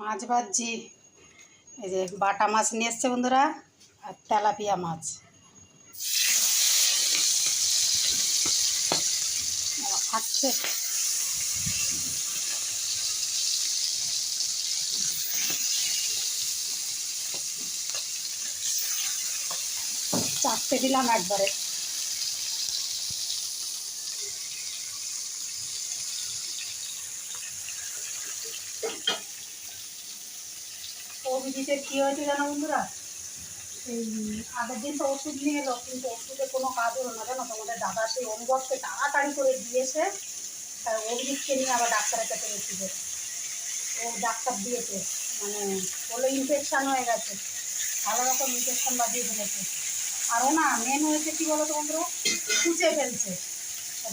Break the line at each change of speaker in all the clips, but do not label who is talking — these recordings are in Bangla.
মাছ ভাজছি। এই যে বাটা মাছ নিয়ে এসছে বন্ধুরা, আর তেলাপিয়া মাছ। ফাটছে চারটে দিলাম একবারে। অভিজিতের কী হয়েছে জানো বন্ধুরা? এই আগের দিন তো ওষুধ নিয়ে এলো, কিন্তু ওষুধে কোনো কাজ হলো না, জানো তোমাদের দাদা সেই অনুভবকে তাড়াতাড়ি করে দিয়েছে তার অভিজিৎকে নিয়ে আবার ডাক্তারের কাছে গেছিল ও ডাক্তার দিয়েছে মানে বলে ইনফেকশান হয়ে গেছে, ভালো রকম ইনফেকশান বাজিয়ে ফেলেছে। আরও না মেন হয়েছে কী বলো তো বন্ধুরা? কুচে ফেলছে।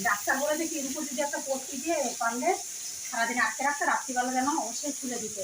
ডাক্তার বলেছে কি রূপো যদি একটা পট্টি দিয়ে পারলে সারাদিন আটকে রাখতে, রাত্রিবেলা যেন অবশ্যই খুলে দিতে।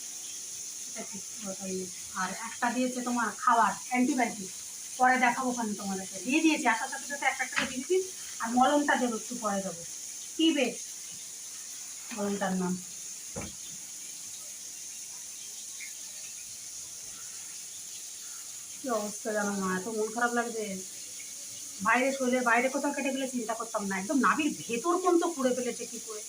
আর একটা দিয়েছে তোমার খাবার অ্যান্টিবায়োটিক পরে দেখাবো ওখানে তোমাদেরকে। দিয়ে দিয়েছি, আসার সাথে সাথে একটা একটা করে দিয়ে দিচ্ছি আর মলমটা দেবো একটু পরে দেবো। বেশ মলমটার নাম। অবস্থা জানো এত মন খারাপ লাগছে। বাইরে শরীরের বাইরে কোথাও কেটে গেলে চিন্তা করতাম না। একদম নাভির ভেতর পর্যন্ত পুড়ে ফেলেছে কি করে?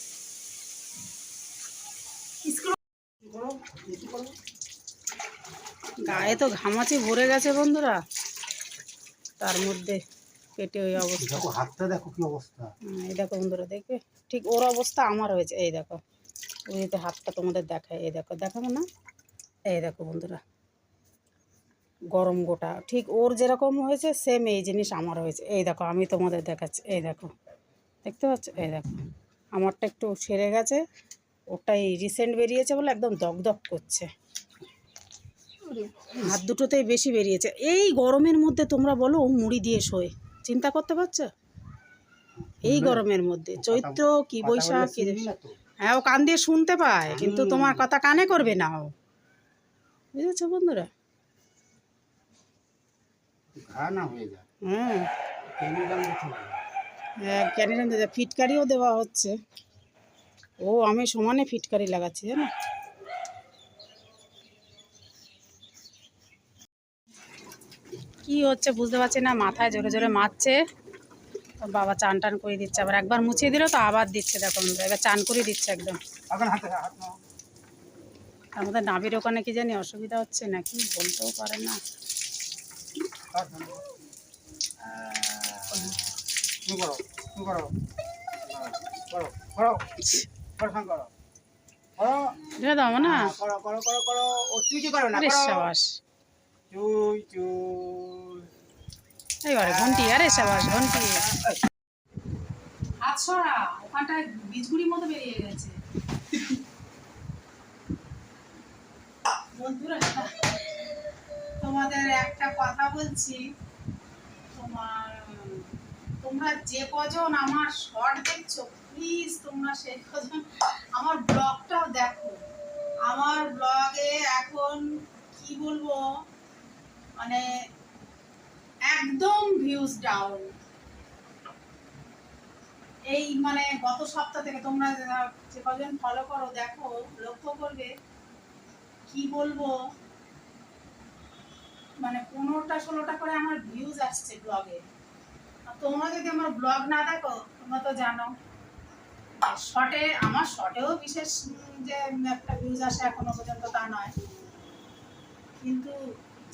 গায়ে তো ঘামাচি ভরে গেছে বন্ধুরা। তার মধ্যে পেটে ওই অবস্থা।
দেখো হাতটা দেখো কি অবস্থা।
এই দেখো বন্ধুরা দেখবে? ঠিক ওর অবস্থা আমার হয়েছে এই দেখো। ওই তো হাতটা তোমাদের দেখায় এই দেখো দেখাবো না? এই দেখো বন্ধুরা গরম গোটা। ঠিক ওর যেরকম হয়েছে সেম এই জিনিস আমার হয়েছে। এই দেখো আমি তোমাদের দেখাচ্ছি এই দেখো। দেখতে পাচ্ছ? এই দেখো আমারটা একটু সেরে গেছে। ওটাই রিসেন্ট বেরিয়েছে বলে একদম দগদগ করছে। হাত দুটোতেই বেশি বেরিয়েছে। এই গরমের মধ্যে তোমরা বলো ও মুড়ি দিয়ে শোয়। চিন্তা করতে পারছ? এই গরমের মধ্যে। চৈত্র কি বৈশাখ কি হ্যাঁ ও কান দিয়ে শুনতে পায় কিন্তু তোমার কথা কানে করবে না ও। বুঝেছ বন্ধুরা?
ঘা না হয়ে যায়।
হুম। হ্যাঁ ক্যানিডান দিতে ফিটকারিও দেওয়া হচ্ছে। ও আমি সমানে ফিটকারি লাগাচ্ছি জানো? কি হচ্ছে বুঝতে পারছি না মাথায় জোরে জোরে মারছে। বাবা চান টান করে দিচ্ছে আবার একবার মুছিয়ে দিল তো আবার দিচ্ছে দেখো এবার চান করে দিচ্ছে একদম। আমাদের নাভির ওখানে কি জানি অসুবিধা হচ্ছে নাকি বলতেও পারে না।
করো করো। করো করো। হ্যাঁ, করো। করো
এটা দাও না।
করো করো করো করো। ও চুই চুই করো না
সাবাস।
চুই চুই।
এইবারে ঘন্টি আরে সাবাস ঘন্টি। হাত সরা ওখানটায় বীজগুড়ির মতো বেরিয়ে গেছে। বন্ধুরা তোমাদের একটা কথা বলছি। তোমার তোমরা যে কজন আমার শর্ট দেখছ প্লিজ তোমরা সেই কজন আমার ব্লগটাও দেখো। আমার ব্লগে এখন কি বলব? মানে একদম ভিউজ ডাউন এই মানে গত সপ্তাহ থেকে তোমরা যে কজন ফলো করো, দেখো, লক্ষ্য করবে, কি বলব? মানে পনেরোটা, ষোলোটা করে আমার ভিউজ আসছে ব্লগে। তোমরা যদি আমার ব্লগ না দেখো, তোমরা তো জানো। শর্টে আমার শর্টেও বিশেষ যে একটা ভিউজ আসে এখনও পর্যন্ত তা নয়। কিন্তু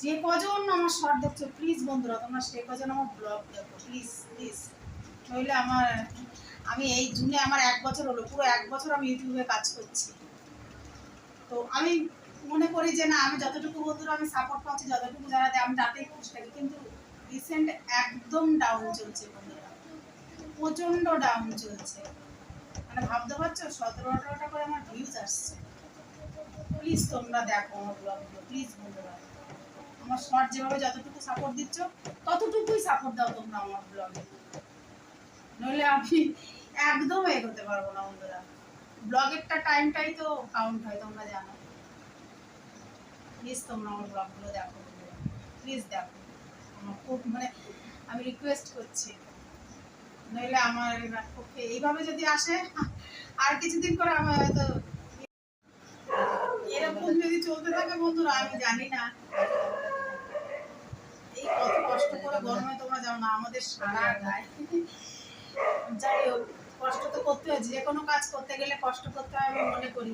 যে কজন আমার শর্ট দেখছ প্লিজ বন্ধুরা, তোমরা সে কজন আমার ব্লগ দেখো প্লিজ প্লিজ নইলে আমার, আমি এই জুনে আমার এক বছর হলো, পুরো এক বছর আমি ইউটিউবে কাজ করছি। তো আমি মনে করি যে না, আমি যতটুকু বন্ধুরা আমি সাপোর্ট পাচ্ছি, যতটুকু যারা দেয়, আমি তাতেই খুশি থাকি। কিন্তু রিসেন্ট একদম ডাউন চলছে বন্ধুরা। প্রচণ্ড ডাউন চলছে। মানে ভাবতে পারছ? সতেরো আঠারোটা করে আমার ভিউজ আসছে। প্লিজ তোমরা দেখো আমার ব্লগগুলো প্লিজ বন্ধুরা। আমার শর্ট যেভাবে যতটুকু সাপোর্ট দিচ্ছ, ততটুকুই সাপোর্ট দাও তোমরা আমার ব্লগে নইলে আমি একদম এগোতে পারব না বন্ধুরা। ব্লগেরটা টাইমটাই তো কাউন্ট হয়, তোমরা জানো। প্লিজ তোমরা আমার ব্লগগুলো দেখো প্লিজ দেখো। আমার খুব মানে আমি রিকোয়েস্ট করছি। নইলে আমার পক্ষে এইভাবে যদি আসে, আর কিছুদিন আমার হয়তো এরকম যদি চলতে থাকে বন্ধুরা, আমি জানি না। এই কত কষ্ট করে গরমে তোমরা না, আমাদের সারা যাই হোক, কষ্ট তো করতে হয়, যে কোনো কাজ করতে গেলে কষ্ট করতে হয় আমি মনে করি।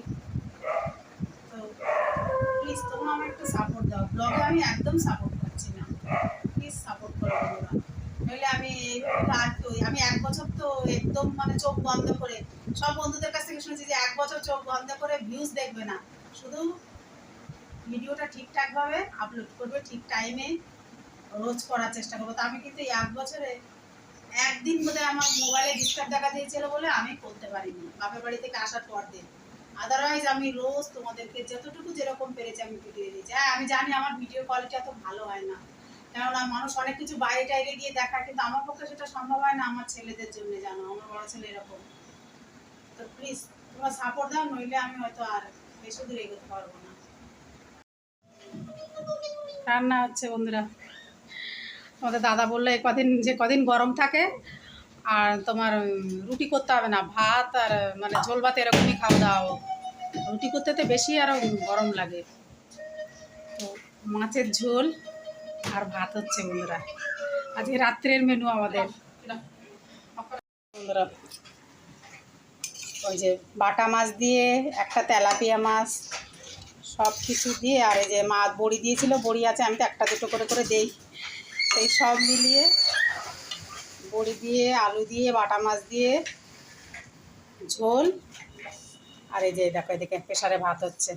তো প্লিজ তোমরা আমার একটু সাপোর্ট দাও। ব্লগে আমি একদম সাপোর্ট করছি না। প্লিজ সাপোর্ট করো তোমরা নইলে আমি এইভাবে আর আমি এক বছর তো একদম মানে চোখ বন্ধ করে, সব বন্ধুদের কাছ থেকে শুনেছি যে এক বছর চোখ বন্ধ করে ভিউজ দেখবে না। শুধু ভিডিওটা ঠিকঠাকভাবে আপলোড করবে, ঠিক টাইমে রোজ করার চেষ্টা করব। তো আমি কিন্তু এই এক বছরে একদিন বোধহয় আমার মোবাইলে ডিস্টার্ব দেখা দিয়েছিল বলে আমি করতে পারিনি। বাপের বাড়ি থেকে আসার পর দিন আদারওয়াইজ আমি রোজ তোমাদেরকে যতটুকু যেরকম পেরেছি আমি ভিডিও দিয়েছি। হ্যাঁ আমি জানি আমার ভিডিও কোয়ালিটি এত ভালো হয় না। কেননা মানুষ অনেক কিছু বাইরে টাইরে গিয়ে দেখায়, কিন্তু আমার পক্ষে সেটা সম্ভব হয় না আমার ছেলেদের জন্য জানো আমার বড় ছেলে এরকম। তো প্লিজ তোমরা সাপোর্ট দাও, নইলে আমি হয়তো আর বেশি দূর এগোতে পারব না। রান্না হচ্ছে বন্ধুরা। আমাদের দাদা বলল এই কদিন যে কদিন গরম থাকে, আর তোমার রুটি করতে হবে না, ভাত আর মানে ঝোল ভাত এরকমই খাওয়া দাওয়া রুটি করতে তো বেশি আরও গরম লাগে। তো মাছের ঝোল আর ভাত হচ্ছে বন্ধুরা। আজকে রাত্রের মেনু আমাদের। বন্ধুরা, ওই যে বাটা মাছ দিয়ে, একটা তেলাপিয়া মাছ সব কিছু দিয়ে, আর এই যে মাছ বড়ি দিয়েছিল, বড়ি আছে, আমি তো একটা দুটো করে করে দেই। এই সব মিলিয়ে বড়ি দিয়ে, আলু দিয়ে, বাটা মাছ দিয়ে, ঝোল, আর এই যে দেখো, এদিকে প্রেশারে ভাত হচ্ছে।